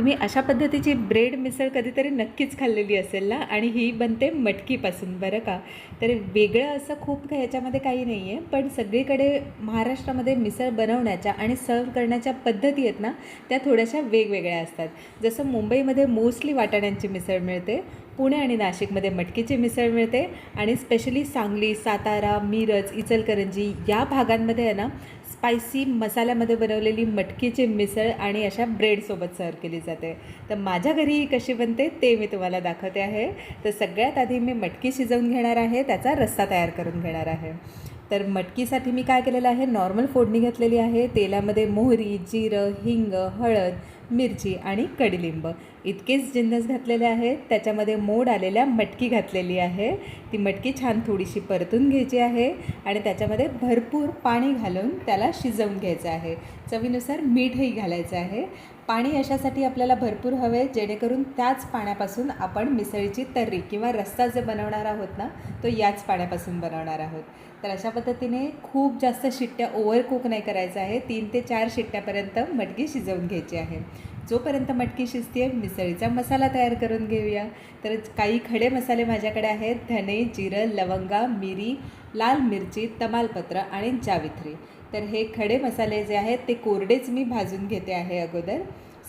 तुम्ही अशा पद्धतीची ब्रेड मिसळ कधीतरी नक्कीच खाल्लेली असेल ना? आणि ही बनते मटकीपासून बरं का? तर वेगळं असं खूप काही याच्यामध्ये काही नाही आहे पण सगळीकडे महाराष्ट्रामध्ये मिसळ बनवण्याच्या आणि सर्व करण्याच्या पद्धती आहेत ना त्या थोड्याशा वेगवेगळ्या असतात. जसं मुंबईमध्ये मोस्टली वाटाण्यांची मिसळ मिळते पुणे आणि नाशिकमध्ये मटकीची मिसळ मिळते आणि स्पेशली सांगली सातारा मिरज इचलकरंजी या भागांमध्ये आहे ना स्पायसी मसाल्यामध्ये बनवलेली मटकीची मिसळ आणि अशा ब्रेडसोबत सर्व केली जाते. तर माझ्या घरी ही कशी बनते ते मी तुम्हाला दाखवते आहे. तर सगळ्यात आधी मी मटकी शिजवून घेणार आहे त्याचा रस्सा तयार करून घेणार आहे. तर मटकीसाठी मी काय केलेलं आहे नॉर्मल फोडणी घेतलेली आहे. तेलामध्ये मोहरी जिरं हिंग हळद मिरची आणि कडीलिंब. इतकेच जिन्नस घातलेले आहेत त्याच्यामध्ये मोड आलेल्या मटकी घातलेली आहे. ती मटकी छान थोडीशी परतून घ्यायची आहे आणि त्याच्यामध्ये भरपूर पाणी घालून त्याला शिजवून घ्यायचं आहे. चवीनुसार मीठही घालायचं आहे. पाणी अशासाठी आपल्याला भरपूर हवे जेणेकरून त्याच पाण्यापासून आपण मिसळीची तर्री किंवा रस्सा जे बनवणार आहोत ना तो याच पाण्यापासून बनवणार आहोत. तर अशा पद्धतीने खूप जास्त शिट्ट्या ओव्हर कुक नाही करायचं आहे. तीन ते चार शिट्ट्यापर्यंत मटकी शिजवून घ्यायची आहे. जोपर्यंत मटकी शिजते मिसळीचा मसाला तयार करून घेऊया. तर काही खडे मसाले माझ्याकडे आहेत. धने जिरं लवंगा मिरी लाल मिरची तमालपत्र आणि जावित्री. तर हे खडे मसाले जे आहेत ते कोरडेच मी भाजून घेते आहे अगोदर.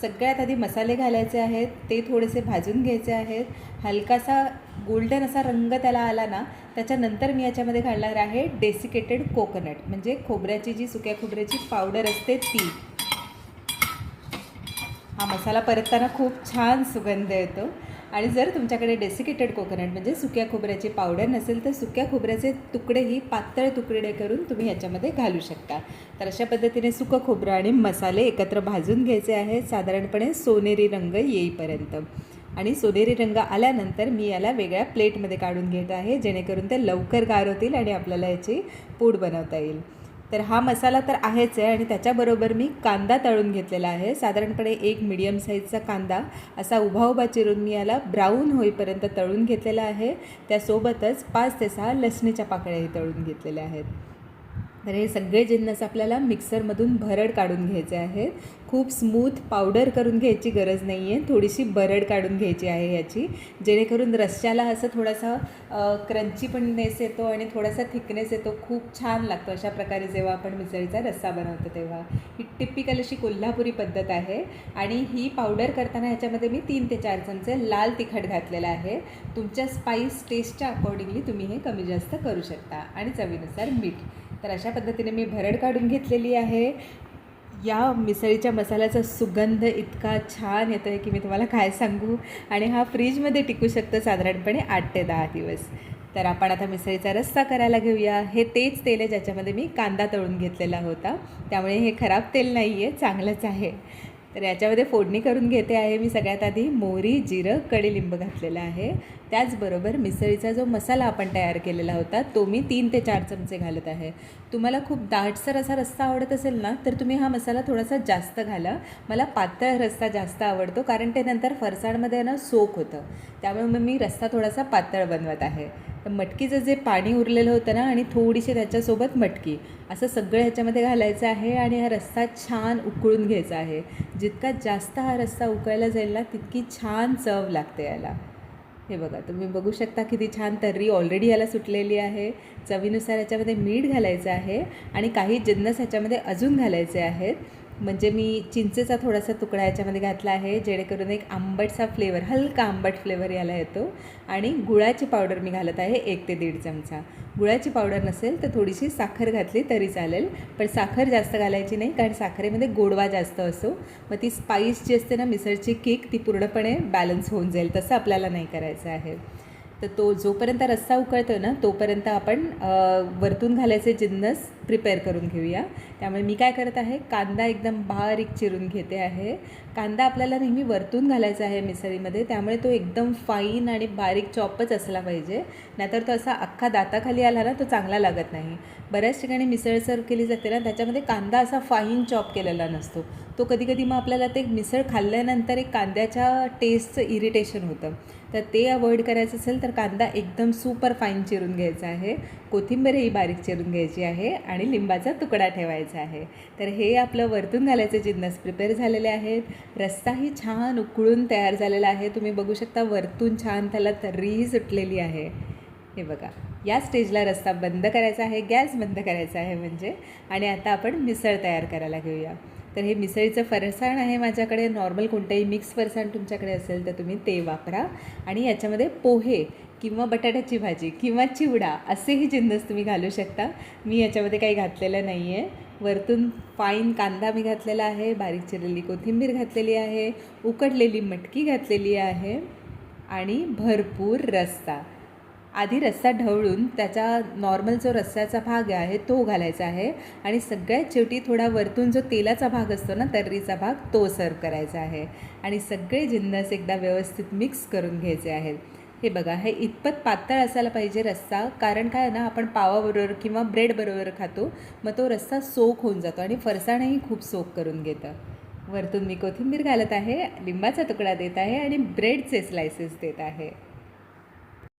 सगळ्यात आधी मसाले घालायचे आहेत ते थोडेसे भाजून घ्यायचे आहेत. हलकासा गोल्डन असा रंग त्याला आला ना त्याच्यानंतर मी याच्यामध्ये घालणार आहे डेसिकेटेड कोकोनट म्हणजे खोबऱ्याची जी सुक्या खोबऱ्याची पावडर असते ती. हा मसाला परतताना खूप छान सुगंध येतो. आणि जर तुमच्याकडे डेसिकेटेड कोकोनट म्हणजे सुक्या खोबऱ्याची पावडर नसेल तर सुक्या खोबऱ्याचे तुकडेही पातळ तुकडे करून तुम्ही ह्याच्यामध्ये घालू शकता. तर अशा पद्धतीने सुकं खोबरं आणि मसाले एकत्र भाजून घ्यायचे आहेत साधारणपणे सोनेरी रंग येईपर्यंत. आणि सोनेरी रंग आल्यानंतर मी याला वेगळ्या प्लेटमध्ये काढून घेत आहे जेणेकरून ते लवकर गार होतील आणि आपल्याला याची पूड बनवता येईल. तर हा मसाला तर आहेच आहे आणि त्याच्याबरोबर मी कांदा तळून घेतलेला आहे. साधारणपणे एक मिडियम साईजचा कांदा असा उभा उभा चिरून मी याला ब्राऊन होईपर्यंत तळून घेतलेला आहे. त्यासोबतच पाच ते सहा लसणीच्या पाकळ्याही तळून घेतलेल्या आहेत. तर हे सगळे जिन्नस आपल्याला मिक्सरमधून भरड काढून घ्यायचे आहेत. खूप स्मूथ पावडर करून घ्यायची गरज नाही आहे थोडीशी भरड काढून घ्यायची आहे याची जेणेकरून रश्श्याला असं थोडासा क्रंची पण नेस येतो आणि थोडासा थिकनेस येतो. खूप छान लागतो अशा प्रकारे जेव्हा आपण मिसळीचा रस्सा बनवतो तेव्हा. ही टिपिकल अशी कोल्हापुरी पद्धत आहे आणि ही पावडर करताना ह्याच्यामध्ये मी तीन ते चार चमचे लाल तिखट घातलेलं आहे. तुमच्या स्पाईस टेस्टच्या अकॉर्डिंगली तुम्ही हे कमी जास्त करू शकता आणि चवीनुसार मीठ. तर अशा पद्धतीने मी भरड काढून घेतलेली आहे. या मिसळीच्या मसाल्याचा सुगंध इतका छान येतो आहे की मी तुम्हाला काय सांगू? आणि हा फ्रीजमध्ये टिकू शकतो साधारणपणे आठ ते दहा दिवस. तर आपण आता मिसळीचा रस्सा करायला घेऊया. हे तेच तेल आहे ज्याच्यामध्ये मी कांदा तळून घेतलेला होता. त्यामुळे हे खराब तेल नाही आहे चांगलंच आहे. तर याच्यामध्ये फोडणी करून घेते आहे मी सगळ्यात आधी. मोहरी जिरं कडीलिंब घातलेलं आहे. त्याचबरोबर मिसळीचा जो मसाला आपण तयार केलेला होता तो मी तीन ते चार चमचे घालत आहे. तुम्हाला खूप दाटसर असा रस्ता आवडत असेल ना तर तुम्ही हा मसाला थोडासा जास्त घाला. मला पातळ रस्ता जास्त आवडतो कारण ते नंतर फरसाणमध्ये ना सोक होतं. त्यामुळे मग मी रस्ता थोडासा पातळ बनवत आहे. तर मटकीचं जे पाणी उरलेलं होतं ना आणि थोडीशी त्याच्यासोबत मटकी असं सगळं ह्याच्यामध्ये घालायचं आहे आणि हा रस्सा छान उकळून घ्यायचा आहे. जितका जास्त हा रस्सा उकळला जाईल ना तितकी छान चव लागते याला. हे बघा तुम्ही बघू शकता किती छान तर्री ऑलरेडी याला सुटलेली आहे. चवीनुसार याच्यामध्ये मीठ घालायचं आहे आणि काही जिन्नस ह्याच्यामध्ये अजून घालायचे आहेत. म्हणजे मी चिंचेचा थोडासा तुकडा याच्यामध्ये घातला आहे जेणेकरून एक आंबटसा फ्लेवर हलका आंबट फ्लेवर याला येतो. आणि गुळाची पावडर मी घालत आहे एक ते दीड चमचा. गुळाची पावडर नसेल तर थोडीशी साखर घातली तरी चालेल पण साखर जास्त घालायची नाही कारण साखरेमध्ये गोडवा जास्त असो. मग ती स्पाईस जी असते ना मिसळची केक ती पूर्णपणे बॅलन्स होऊन जाईल तसं आपल्याला नाही करायचं आहे. तर तो जोपर्यंत रस्सा उकळतो ना तोपर्यंत आपण वरतून घालायचे जिन्नस प्रिपेअर करून घेऊया. त्यामुळे मी काय करत आहे कांदा एकदम बारीक चिरून घेते आहे. कांदा आपल्याला नेहमी वरतून घालायचा आहे मिसळीमध्ये त्यामुळे तो एकदम फाईन आणि बारीक चॉपच असला पाहिजे. नाहीतर तो असा अख्खा दाताखाली आला ना तो चांगला लागत नाही. बऱ्याच ठिकाणी मिसळ सर्व केली जाते ना त्याच्यामध्ये कांदा असा फाईन चॉप केलेला नसतो. तो कधी कधी मग आपल्याला ते मिसळ खाल्ल्यानंतर एक कांद्याच्या टेस्टचं इरिटेशन होतं. तर ते अवॉइड करायचं असेल तर कांदा एकदम सुपर फाईन चिरून घ्यायचा आहे. कोथिंबीरही बारीक चिरून घ्यायची आहे आणि लिंबाचा तुकडा ठेवायचा आहे. तर हे आपलं वरतून घालायचे जिन्नस प्रिपेअर झालेले आहेत. रस्साही छान उकळून तयार झालेला आहे. तुम्ही बघू शकता वरतून छान त्याला तर्रीही सुटलेली आहे. हे बघा या स्टेजला रस्ता बंद करायचा आहे गॅस बंद करायचा आहे म्हणजे. आणि आता आपण मिसळ तयार करायला घेऊया. तर हे मिसळीचं फरसाण आहे माझ्याकडे. नॉर्मल कोणतंही मिक्स फरसाण तुमच्याकडे असेल तर तुम्ही ते वापरा. आणि याच्यामध्ये पोहे किंवा बटाट्याची भाजी किंवा चिवडा असेही जिन्नस तुम्ही घालू शकता. मी याच्यामध्ये काही घातलेलं नाही आहे वरतून फाईन कांदा मी घातलेला आहे बारीक चिरलेली कोथिंबीर घातलेली आहे उकडलेली मटकी घातलेली आहे आणि भरपूर रस्सा. आधी रस्सा ढवळून त्याचा नॉर्मल जो रस्स्याचा भाग आहे तो घालायचा आहे आणि सगळ्यात शेवटी थोडा वरतून जो तेलाचा भाग असतो ना तर्रीचा भाग तो सर्व करायचा आहे. आणि सगळे जिन्नस एकदा व्यवस्थित मिक्स करून घ्यायचे आहेत. हे बघा हे इतपत पातळ असायला पाहिजे रस्सा कारण काय ना आपण पावाबरोबर किंवा ब्रेडबरोबर खातो मग तो रस्सा सोक होऊन जातो आणि फरसाणही खूप सोक करून घेतं. वरतून मी कोथिंबीर घालत आहे लिंबाचा तुकडा देत आहे आणि ब्रेडचे स्लायसेस देत आहे.